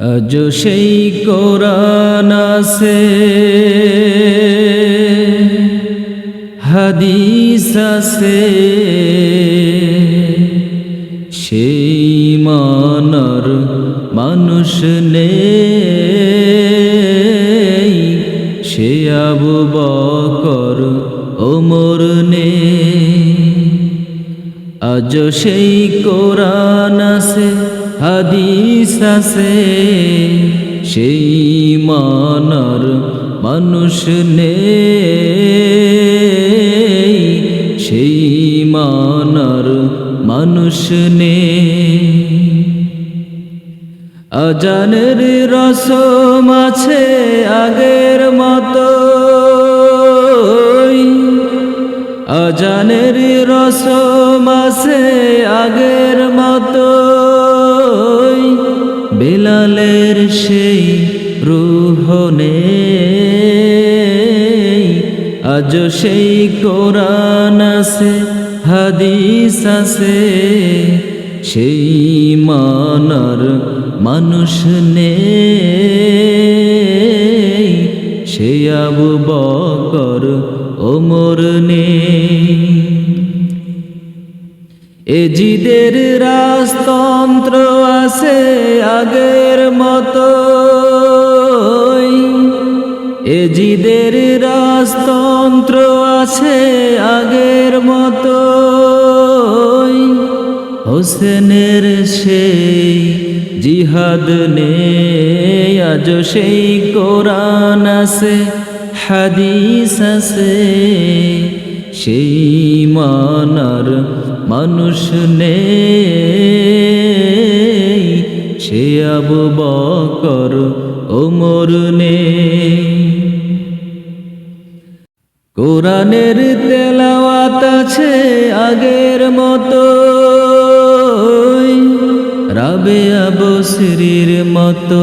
আজ সেই কোরআন আছে। হাদিস আছে। সেই মানার মানুষ নেই। সে আবু বকর ওমর নেই। আজ সেই কোরআন আছে। হাদিস আছে, সেই মানার মানুষ নেই, সেই মানার মানুষ নেই। আজানের রসম আছে আগের মতো। আজানের রসম আছে আগের বেলালের সেই রুহ নেই। আজ সেই কোরআন আছে, হাদিস আছে। সেই মানার মানুষ নেই। সে আবু বকর, ওমর নেই। এজিদের রাজতন্ত্র আছে আগের মতো এজিদের রাজতন্ত্র আছে আগের মতো হোসেনের সেই জিহাদ নেই আজ সেই কোরআন আছে, হাদিস আছে, সেই মানার মানুষ নেই, সে আবু বকর ওমর নেই। কোরআনের তেলাওয়াত আছে আগের মতো। রাবে আবসরির মতো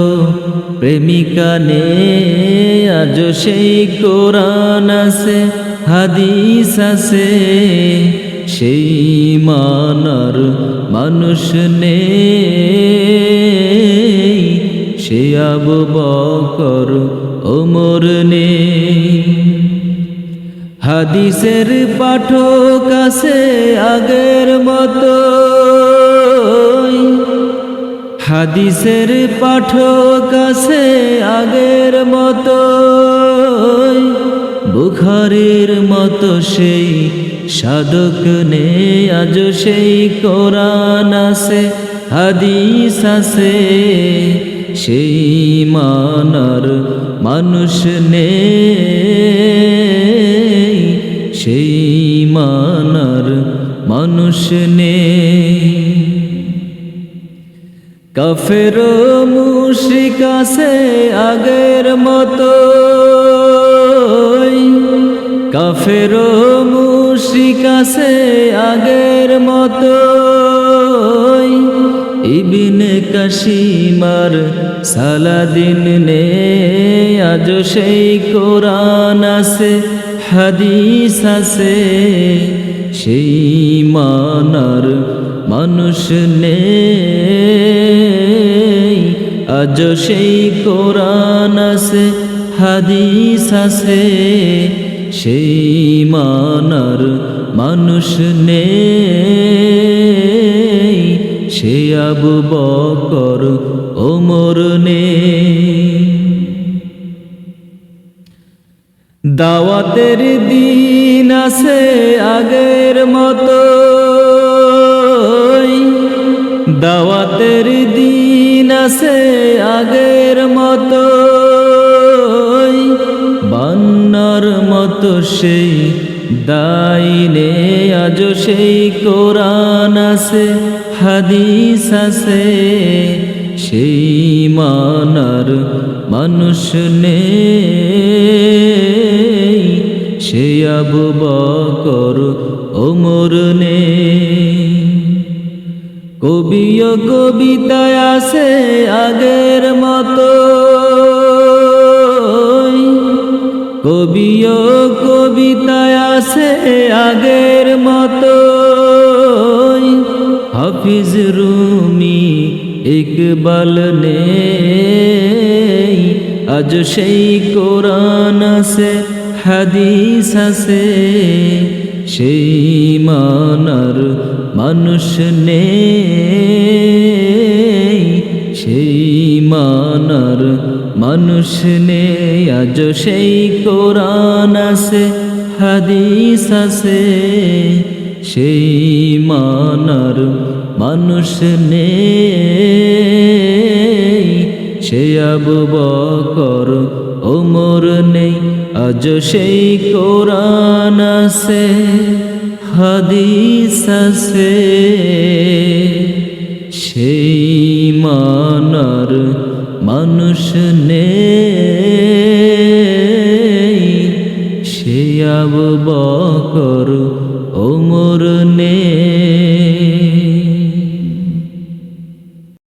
প্রেমিকা নে আজ সেই কোরআন আছে, হাদিস আছে। সেই মানার মানুষ নেই, সে আবু বকর ওমর নেই। হাদিসের পাঠক আছে আগের মতো। হাদিসের পাঠক আছে আগের মতো। বুখারের মতো সেই সাধক নে, আজ সেই কোরআন আছে, হাদিস আছে। সেই মানার মানুষ নে, সেই মানার মানুষ নে। কাফের মুশরিক আছে আগের মতো। কাফের মুশরিক আছে আগের মতো ইবিনে কাশিমার সালাদিন নে আজ সেই কোরআন আছে, হাদিস আছে। সেই মানার মানুষ নে আজ সেই কোরআন আছে, হাদিস আছে। সেই মানার মানুষ নেই, সে আবু বকর ওমর নেই। দাওয়াতের দিন আছে আগের মতো। দাওয়াতের দিন আছে আগের মতো। সেই দাইনে আজ সেই কোরআন আছে, হাদিস আছে। সেই মানার মানুষ নেই সে আবু বকর ওমর নেই। কবিও কবিতায় আছে আগের মতো। কবিও কবিতায় আছে আগের মতো। হাফিজ রুমি ইকবাল নে আজ সেই কোরআন আছে, হাদিস আছে। সেই মানার মানুষ নেই। সেই মানার মানুষ নেই আজ সেই কোরআন আছে, হাদিস আছে। সেই মানার মানুষ নেই, সে আবু বকর, ওমর নেই আজ সেই কোরআন আছে, হাদিস আছে। সেই মানার মানুষ নে সে আবু